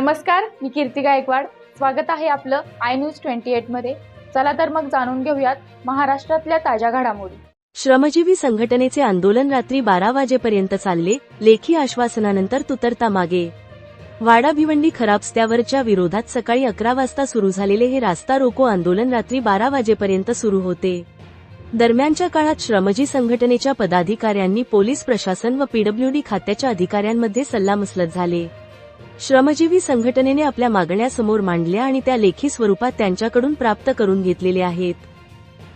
नमस्कार मी कीर्ती गायकवाड. स्वागत आहे आपलं आय न्यूज ट्वेंटी मध्ये. चला तर मग जाणून घेऊयात महाराष्ट्रातल्या ताज्या घडामोडी. श्रमजीवी संघटनेचे आंदोलन रात्री बारा वाजेपर्यंत चालले लेखी आश्वासनानंतर तुतरता मागे. वाडा भिवंडी खराब रस्त्यावरच्या विरोधात सकाळी अकरा वाजता सुरू झालेले हे रास्ता रोको आंदोलन रात्री बारा वाजेपर्यंत सुरू होते. दरम्यानच्या काळात श्रमजी संघटनेच्या पदाधिकाऱ्यांनी पोलीस प्रशासन व पीडब्ल्यूडी खात्याच्या अधिकाऱ्यांमध्ये सल्लामसलत झाले. श्रमजीवी संघटनेने आपल्या मागण्या समोर मांडल्या आणि त्या लेखी स्वरूपात त्यांच्याकडून प्राप्त करून घेतलेल्या आहेत.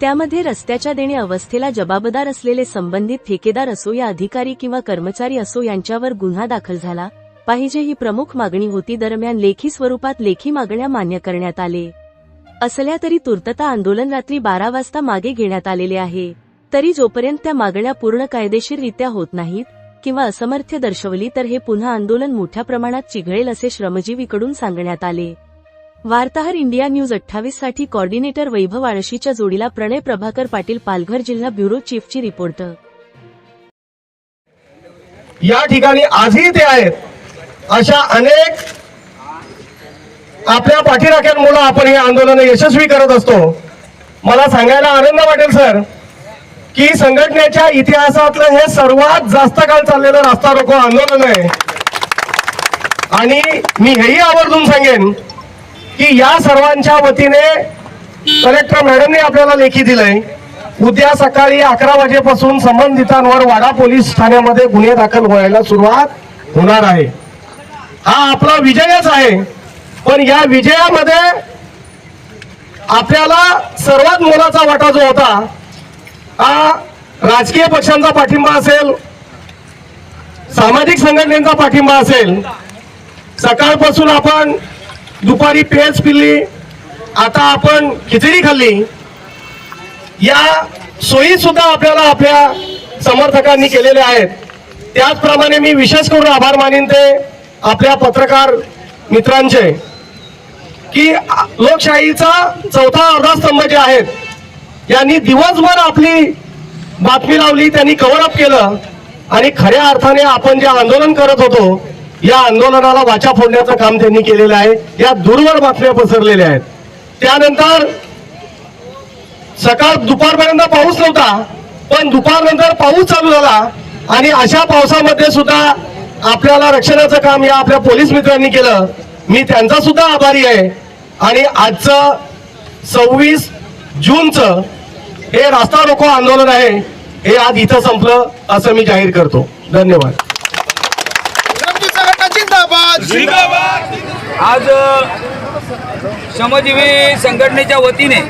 त्यामध्ये रस्त्याच्या देणे अवस्थेला जबाबदार असलेले संबंधित ठेकेदार असो या अधिकारी किंवा कर्मचारी असो यांच्यावर गुन्हा दाखल झाला. पाहिजे ही प्रमुख मागणी होती दरम्यान लेखी स्वरूपात लेखी मागण्या मान्य करण्यात आले. असल्या तरी तुर्तता आंदोलन रात्री बारा वाजता मागे घेण्यात आलेले आहे. तरी जोपर्यंत त्या मागण्या पूर्ण कायदेशीररित्या होत नाहीत किंवा असमर्थ्य दर्शवली तर हे पुन्हा आंदोलन मोठ्या प्रमाणात चिघळेल असे श्रमजीवीकडून सांगण्यात आले. वार्ताहर इंडिया न्यूज अठ्ठावीससाठी कॉर्डिनेटर वैभव आळशीच्या जोडीला प्रणय प्रभाकर पाटील पालघर जिल्हा ब्युरो चीफची रिपोर्ट. या ठिकाणी आजही ते आहेत. अशा अनेक आपल्या पाठीराख्यांमुळे आपण हे आंदोलन यशस्वी करत असतो. मला सांगायला आनंद वाटेल सर. की संघटनेच्या इतिहासातलं हे सर्वात जास्त काळ चाललेलं रास्ता रोको आंदोलन आहे. आणि मी हेही आवर्जून सांगेन की या सर्वांच्या वतीने कलेक्टर मॅडमने आपल्याला लेखी दिलंय उद्या सकाळी अकरा वाजेपासून संबंधितांवर वाडा पोलीस ठाण्यामध्ये गुन्हे दाखल व्हायला सुरुवात होणार आहे. हा आपला विजयच आहे पण या विजयामध्ये आपल्याला सर्वात मोलाचा वाटा जो होता हा राजकीय पक्षांचा पाठिंबा असेल सामाजिक संघटनेचा पाठिंबा असेल सकाळपासून आपण दुपारी पेज पिल्ली आता आपण खिचडी खाल्ली या सोयी सुद्धा आपल्याला आपल्या समर्थकांनी केलेल्या आहेत. त्याचप्रमाणे मी विशेष करून आभार मानीन ते आपल्या पत्रकार मित्रांचे की लोकशाहीचा चौथा अर्धा स्तंभ जे आहेत यांनी दिवसभर आपली बातमी लावली त्यांनी कव्हर अप केलं. आणि खऱ्या अर्थाने आपण जे आंदोलन करत होतो या आंदोलनाला वाचा फोडण्याचं काम त्यांनी केलेलं आहे. या दूरवर बातम्या पसरलेल्या आहेत. त्यानंतर सकाळ दुपारपर्यंत पाऊस नव्हता पण दुपारनंतर पाऊस चालू झाला. आणि अशा पावसामध्ये सुद्धा आपल्याला रक्षणाचं काम या आपल्या पोलीस मित्रांनी केलं. मी त्यांचा सुद्धा आभारी आहे. आणि आजचं सव्वीस जूनचं हे रास्ता रोको आंदोलन आहे हे आज इथं संपलं असं मी जाहीर करतो. धन्यवाद. आज श्रमजीवी संघटनेच्या वतीने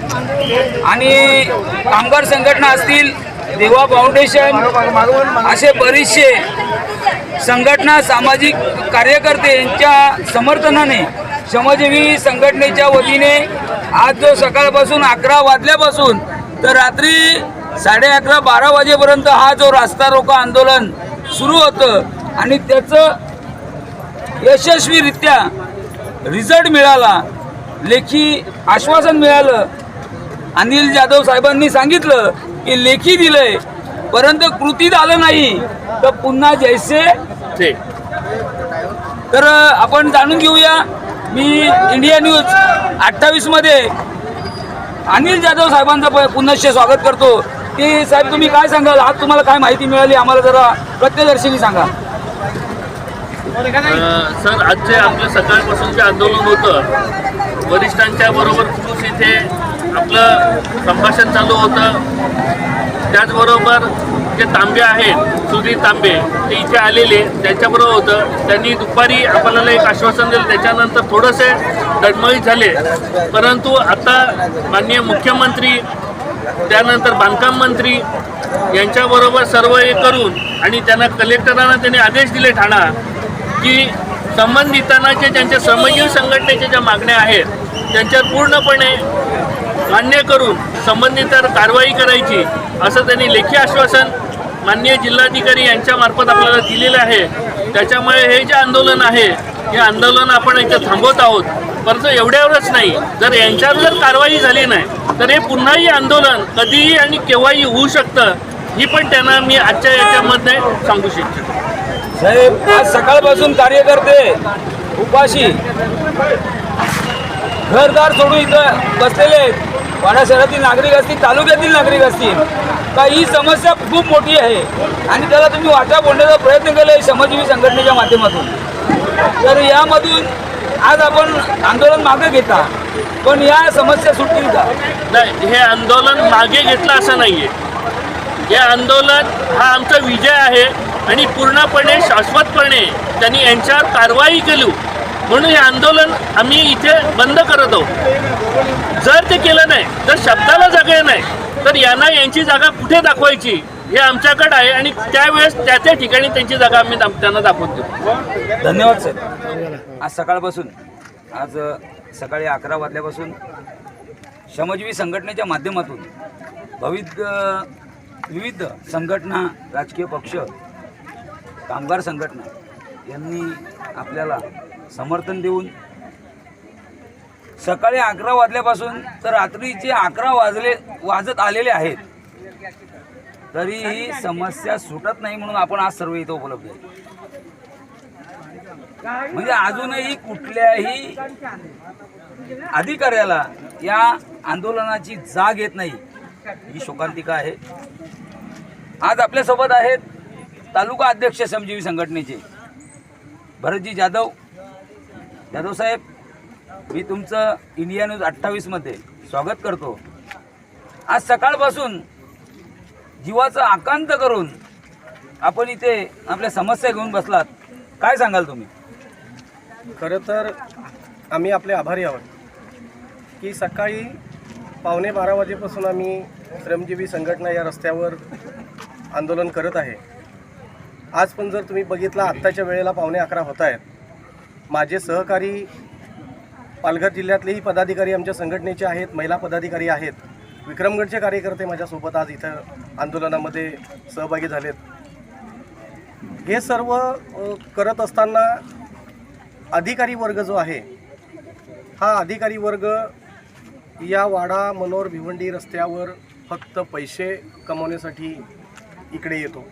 आणि कामगार संघटना असतील देवा फाउंडेशन असे बरेचसे संघटना सामाजिक कार्यकर्ते यांच्या समर्थनाने श्रमजीवी संघटनेच्या वतीने आज जो सकाळपासून अकरा वाजल्यापासून तर रात्री साडे अकरा बारा वाजेपर्यंत हा जो रास्ता रोको आंदोलन सुरू होतं आणि त्याचं यशस्वीरित्या रिझल्ट मिळाला लेखी आश्वासन मिळालं. अनिल जाधव साहेबांनी सांगितलं की लेखी दिलंय परंतु कृतीत आलं नाही. तर पुन्हा जैसे तर आपण जाणून घेऊया मी इंडिया न्यूज अठ्ठावीसमध्ये अनिल जाधव साहेबांचं प- पुनश्च स्वागत करतो. की साहेब तुम्ही काय सांगाल? आज तुम्हाला काय माहिती मिळाली? आम्हाला जरा प्रत्यदर्शनी सांगा. सर आजचे आपलं सकाळपासूनचे आंदोलन होतं वरिष्ठांच्या बरोबर खुश इथे आपलं संभाषण चालू होतं. त्याचबरोबर जे तांबे आहेत सुधीर तांबे ते इथे आलेले त्यांच्याबरोबर होतं. त्यांनी दुपारी आपल्याला एक आश्वासन दिलं. त्याच्यानंतर थोडंसे डडमळीत झाले. परंतु आता माननीय मुख्यमंत्री त्यानंतर बांधकाम मंत्री यांच्याबरोबर सर्व हे करून आणि त्यांना कलेक्टरांना त्यांनी आदेश दिले ठाणा की संबंधितांना जे ज्यांच्या श्रमजीवी संघटनेच्या ज्या मागण्या आहेत त्यांच्यावर पूर्णपणे मान्य करून संबंधितांवर कारवाई करायची असं त्यांनी लेखी आश्वासन माननीय जिल्हाधिकारी यांच्यामार्फत आपल्याला दिलेलं आहे. त्याच्यामुळे हे जे आंदोलन आहे हे आंदोलन आपण इथं थांबवत आहोत. परंतु एवढ्यावरच नाही. जर यांच्यावर जर कारवाई झाली नाही तर हे पुन्हाही आंदोलन कधीही आणि केव्हाही होऊ शकतं ही पण त्यांना मी आजच्या याच्यामध्ये सांगू शकतो. साहेब आज सकाळपासून कार्यकर्ते उपाशी घरदार सोडून इथं बसलेले आहेत. वाडा शहरातील नागरिक असतील तालुक्यातील नागरिक असतील का ही समस्या खूप मोठी आहे आणि त्याला तुम्ही वाटा बोलण्याचा प्रयत्न केला श्रमजीवी संघटनेच्या माध्यमातून. तर यामधून आज आपण आंदोलन मागे घेता पण या समस्या सुटतील का? नाही हे आंदोलन मागे घेतलं असं नाहीये. हे आंदोलन हा आमचा विजय आहे आणि पूर्णपणे शाश्वतपणे त्यांनी यांच्यावर कारवाई केली. म्हणून हे आंदोलन आम्ही इथे बंद करत आहोत. जर ते केलं नाही तर शब्दाला जागा नाही तर यांना यांची जागा कुठे दाखवायची हे आमच्याकडे आहे आणि त्यावेळेस त्या त्या ठिकाणी त्यांची जागा आम्ही दाम- त्यांना दाखवून देऊ. धन्यवाद सर. आज सकाळपासून आज सकाळी अकरा वाजल्यापासून श्रमजीवी संघटनेच्या माध्यमातून विविध विविध संघटना राजकीय पक्ष कामगार संघटना यांनी आपल्याला समर्थन देऊन. सकाळी अकरा वाजल्यापासून तर रात्रीचे अकरा वाजले वाजत आलेले आहेत. तरीही समस्या सुटत नाही म्हणून आपण आज सर्व इथं उपलब्ध आहे. म्हणजे अजूनही कुठल्याही अधिकाऱ्याला या आंदोलनाची जाग येत नाही. ही शोकांतिका आहे. आज आपल्यासोबत आहेत तालुका अध्यक्ष श्रमजीवी संघटनेचे भरतजी जाधव. जाधव साहेब मी तुमचं इंडिया न्यूज अठ्ठावीसमध्ये स्वागत करतो. आज सकाळपासून जीवाचं आकांत करून आपण इथे आपल्या समस्या घेऊन बसलात. काय सांगाल तुम्ही? खरं तर आम्ही आपले आभारी आहोत की सकाळी पावणे बारा वाजेपासून आम्ही श्रमजीवी संघटना या रस्त्यावर आंदोलन करत आहे. आज पण जर तुम्ही बघितला आत्ताच्या वेळेला पावणे अकरा होत आहेत. माझे सहकारी पालघर जिल्ह्यातलेही पदाधिकारी आमच्या संघटनेचे आहेत महिला पदाधिकारी आहेत. विक्रमगडचे कार्यकर्ते माझ्यासोबत आज इथं आंदोलनामध्ये सहभागी झालेत. हे सर्व करत असताना अधिकारी वर्ग जो आहे हा अधिकारी वर्ग या वाडा मनोर भिवंडी रस्त्यावर फक्त पैसे कमवण्यासाठी इकडे येतो.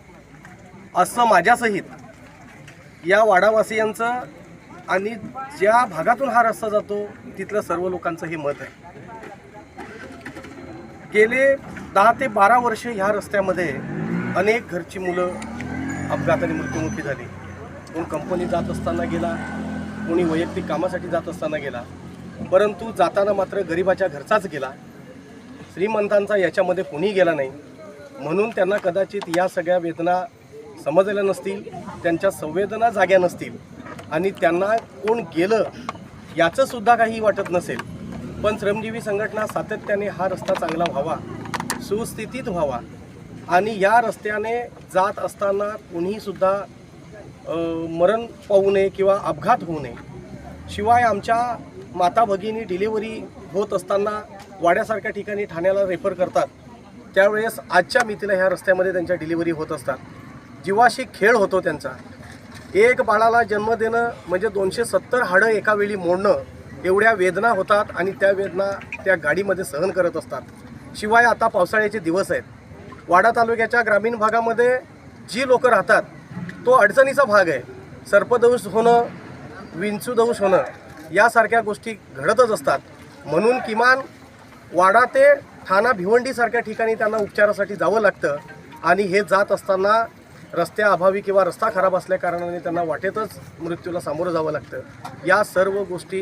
असं माझ्यासहित या वाडावासियांचं आणि ज्या भागातून हा रस्ता जातो तिथलं सर्व लोकांचं हे मत आहे. गेले दहा ते बारा वर्षे ह्या रस्त्यामध्ये अनेक घरची मुलं अपघाताने मृत्युमुखी झाली. कोण कंपनीत जात असताना गेला कोणी वैयक्तिक कामासाठी जात असताना गेला परंतु जाताना मात्र गरिबाच्या घरचाच गेला. श्रीमंतांचा याच्यामध्ये कोणीही गेला नाही. म्हणून त्यांना कदाचित या सगळ्या वेदना समजल्या नसतील त्यांच्या संवेदना जाग्या नसतील. आणि त्यांना कोण गेलं याचंसुद्धा काही वाटत नसेल. पण श्रमजीवी संघटना सातत्याने हा रस्ता चांगला व्हावा सुस्थितीत व्हावा आणि या रस्त्याने जात असताना कुणीहीसुद्धा मरण पाहू नये किंवा अपघात होऊ नये. शिवाय आमच्या माता भगिनी डिलिव्हरी होत असताना वाड्यासारख्या ठिकाणी ठाण्याला रेफर करतात. त्यावेळेस आजच्या मितीला ह्या रस्त्यामध्ये त्यांच्या डिलिव्हरी होत असतात. जीवाशी खेळ होतो त्यांचा. एक बाळाला जन्म देणं म्हणजे दोनशे सत्तर हाडं एका वेळी मोडणं एवढ्या वेदना होतात आणि त्या वेदना त्या गाडीमध्ये सहन करत असतात. शिवाय आता पावसाळ्याचे दिवस आहेत. वाडा तालुक्याच्या ग्रामीण भागामध्ये जी लोकं राहतात तो अडचणीचा भाग आहे. सर्पदंश होणं विंचूदंश होणं यासारख्या गोष्टी घडतच असतात. म्हणून किमान वाडा ते ठाणा भिवंडीसारख्या ठिकाणी त्यांना उपचारासाठी जावं लागतं आणि हे जात असताना रस्त्याअभावी किंवा रस्ता खराब असल्याकारणाने त्यांना वाटेतच मृत्यूला सामोरं जावं लागतं. या सर्व गोष्टी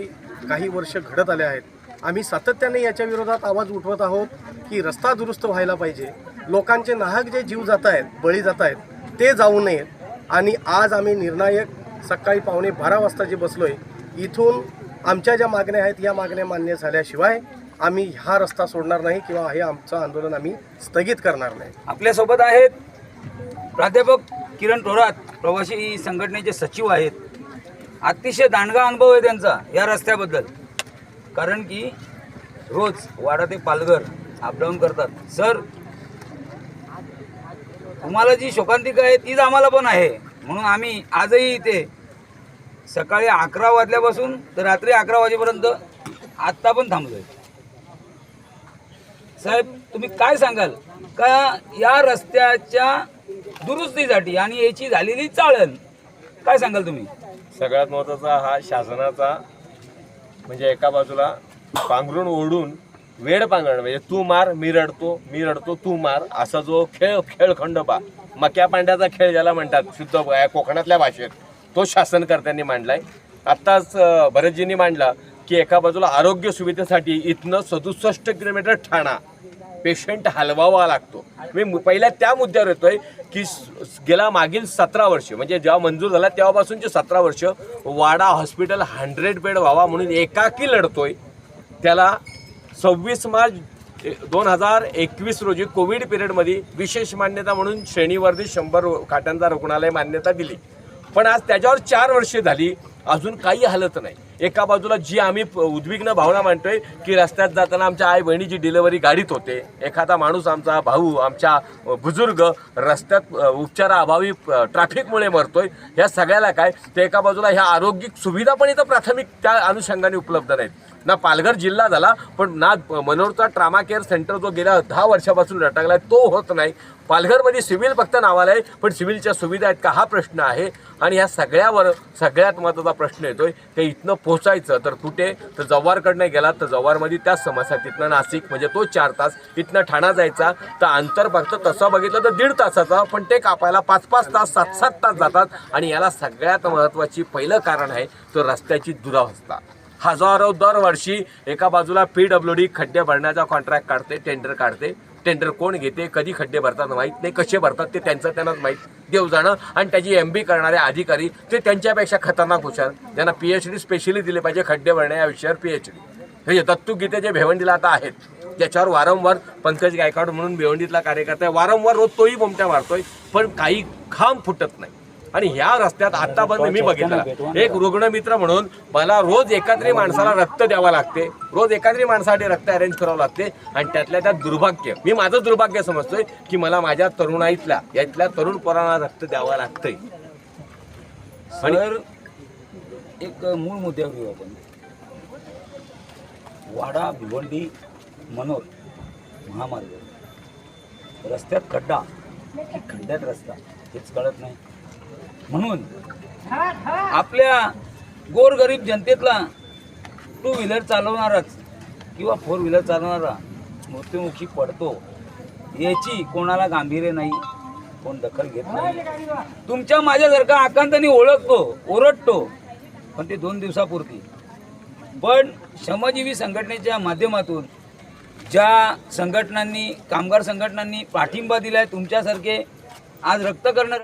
काही वर्ष घडत आल्या आहेत. आम्ही सातत्याने याच्या विरोधात आवाज उठवत आहोत की रस्ता दुरुस्त व्हायला पाहिजे. लोकांचे नाहक जे जीव जात आहेत बळी जात आहेत ते जाऊ नयेत. आणि आज आम्ही निर्णायक सकाळी पावणे बारा वाजता जे बसलोय. इथून आमच्या ज्या मागण्या आहेत या मागण्या मान्य झाल्याशिवाय आम्ही हा रस्ता सोडणार नाही किंवा हे आमचं आंदोलन आम्ही स्थगित करणार नाही. आपल्यासोबत आहेत प्राध्यापक किरण थोरात प्रवासी संघटनेचे सचिव आहेत. अतिशय दांडगा अनुभव आहे त्यांचा या रस्त्याबद्दल. कारण की रोज वाडा ते पालघर अपडाऊन करतात. सर तुम्हाला जी शोकांतिका आहे तीच आम्हाला पण आहे. म्हणून आम्ही आजही इथे सकाळी अकरा वाजल्यापासून तर रात्री अकरा वाजेपर्यंत आत्ता पण थांबलोय. साहेब तुम्ही काय सांगाल? का या रस्त्याच्या दुरुस्तीसाठी आणि याची झालेली चाळण. काय सांगाल तुम्ही? सगळ्यात महत्त्वाचा हा शासनाचा म्हणजे एका बाजूला पांघरून ओढून वेळ पांघरण म्हणजे तू मार मी रडतो मी रडतो तू मार असा जो खेळ खेळखंडोबा मक्या पांड्याचा खेळ ज्याला म्हणतात शुद्ध या कोकणातल्या भाषेत तो शासनकर्त्यांनी मांडलाय. आत्ताच भरतजींनी मांडला की एका बाजूला आरोग्य सुविधेसाठी इथनं सदुसष्ट किलोमीटर ठाणा पेशंट हलवावा लागतो. मी मु- पहिल्या त्या मुद्द्यावर येतोय की गेला मागील सतरा वर्ष म्हणजे जेव्हा मंजूर झाला तेव्हापासूनचे सतरा वर्ष वाडा हॉस्पिटल हंड्रेड बेड व्हावा म्हणून एकाकी लढतोय. त्याला सव्वीस मार्च दोन हजार एकवीस रोजी कोविड पिरियडमध्ये विशेष मान्यता म्हणून श्रेणीवर्धी शंभर खाटांचा रुग्णालय मान्यता दिली. पण आज त्याच्यावर चार वर्षे झाली. अजून काही हलत नाही. एका बाजूला जी आम्ही प- उद्विग्न भावना मांडतोय की रस्त्यात जाताना आमच्या आई बहिणीची डिलिव्हरी गाडीत होते एखादा माणूस आमचा भाऊ आमच्या बुजुर्ग रस्त्यात उपचाराअभावी ट्रॅफिकमुळे मरतोय. ह्या सगळ्याला काय? ते एका बाजूला ह्या आरोग्य सुविधा पण इथं प्राथमिक त्या अनुषंगाने उपलब्ध नाहीत. ना पालघर जिल्हा झाला पण ना मनोरचा ट्रामा केअर सेंटर जो गेल्या दहा वर्षापासून रटकलाय तो होत नाही. पालघरमध्ये सिव्हिल फक्त नावाला आहे पण सिव्हिलच्या सुविधा आहेत का हा प्रश्न आहे. आणि ह्या सगळ्यावर सगळ्यात महत्त्वाचा प्रश्न येतो आहे ते इथनं पोचायचं. तर कुठे? तर जव्हारकडनं गेला तर जव्हारमध्ये त्याच समस्या तिथनं नाशिक म्हणजे तो चार तास इथनं ठाणा जायचा. तर अंतर फक्त तसं बघितलं तर दीड तासाचा पण ते कापायला पाच पाच तास सात सात तास जातात. आणि याला सगळ्यात महत्त्वाची पहिलं कारण आहे तो रस्त्याची दुरावस्था. हजारो दरवर्षी एका बाजूला पी डब्ल्यू डी खड्डे भरण्याचा कॉन्ट्रॅक्ट काढते टेंडर काढते. टेंडर कोण घेते कधी खड्डे भरतात माहीत नाही. कसे भरतात ते त्यांचं त्यांनाच माहीत देव जाणं. आणि त्याची एम बी करणारे अधिकारी ते त्यांच्यापेक्षा खतरनाक हुशार. ज्यांना पी एच डी स्पेशली दिले पाहिजे खड्डे भरण्या या विषयावर पी एच डी हे दत्तू गीते जे भिवंडीला आता आहेत त्याच्यावर वारंवार पंकज गायकवाड म्हणून भिवंडीतला कार्यकर्ता वारंवार रोज तोही बोमट्या मारतोय पण काही खांब फुटत नाही. आणि ह्या रस्त्यात आतापर्यंत मी बघितलं एक रुग्णमित्र म्हणून मला रोज एकातरी माणसाला रक्त द्यावं लागते. रोज एकातरी माणसासाठी रक्त अरेंज करावं लागते. आणि त्यातल्या त्यात दुर्भाग्य. मी माझं दुर्भाग्य समजतोय की मला माझ्या तरुणाईतल्या यातल्या तरुण पोरांना रक्त द्यावं लागतंय. आणि सर एक मूळ मुद्द्यावर घेऊ आपण. वाडा भिवंडी मनोर महामार्ग. रस्त्यात खड्डा. की खड्ड्यात रस्ता? हेच कळत नाही. म्हणून आपल्या गोरगरीब जनतेतला टू व्हीलर चालवणाराच किंवा फोर व्हीलर चालवणारा मृत्युमुखी पडतो याची कोणाला गांभीर्य नाही कोण दखल घेत नाही. तुमच्या माझ्यासारखा आकांताने ओळखतो ओरडतो पण ते दोन दिवसापुरती. पण श्रमजीवी संघटनेच्या माध्यमातून ज्या संघटनांनी कामगार संघटनांनी पाठिंबा दिलाय तुमच्यासारखे आज रक्त करणार